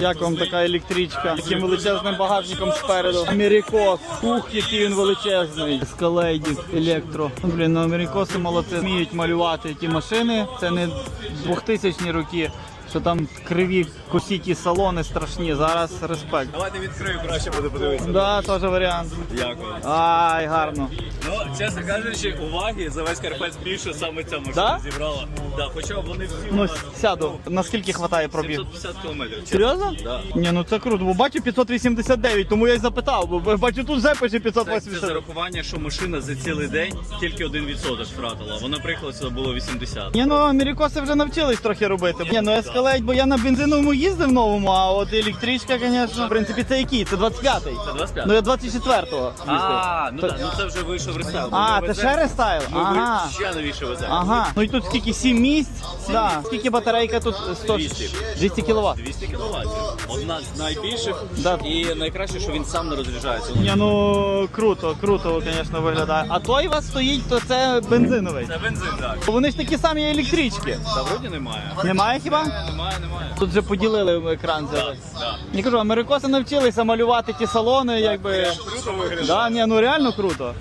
Як вам така електричка? Таким величезним багажником спереду. Америкос. Ух, який він величезний. Ескалейдік, електро. Ну, Блін, ну америкоси молодці. Вміють малювати ті машини. Це не 2000-ні роки. Що там криві косіті салони страшні. Зараз респект. Давайте відкрию, краще буде подивитися. Да, теж варіант. Дякую. Ай, гарно. Ну, чесно кажучи, уваги за весь Карпець більше саме ця машина Да? зібрала. Да, хоча вони всі Ну, сяду. Наскільки хватає пробіг? 750 кілометрів. Серйозно? Да. Ні, ну це круто, бо бачу 589, тому я й запитав, бо бачу тут вже пише Це, це 580. зарахування, що машина за цілий день тільки 1% втратила. Вона приїхала сюди було 80. Ні, ну америкоси вже навчились трохи робити. Ні, ну ескалейт, бо я на бензиновому їздив новому, а от електричка, звісно, в принципі, це який? Це 25-й. Це 25? Ну я 24-го їздив. А, ну так, ну це вже вийшов рестайл. А, це ще рестайл? Ага. ще новіше везе. Ага. Ну і тут скільки? 7 місць? Да. Скільки батарейка тут? 100? 200. 200 кВт. 200 кВт. Одна з найбільших. Да. І найкраще, що він сам не розряджається. Ні, ну круто, круто, звісно, виглядає. А той у вас стоїть, то це бензиновий. Це бензин, так. Вони ж такі самі електрички. Та вроді немає. Немає хіба? Немає, немає. Тут вже поділили екран. Так, так. Я кажу, америкоси навчилися малювати ті салони, якби. Круто виглядає. Да, ні, ну реально круто.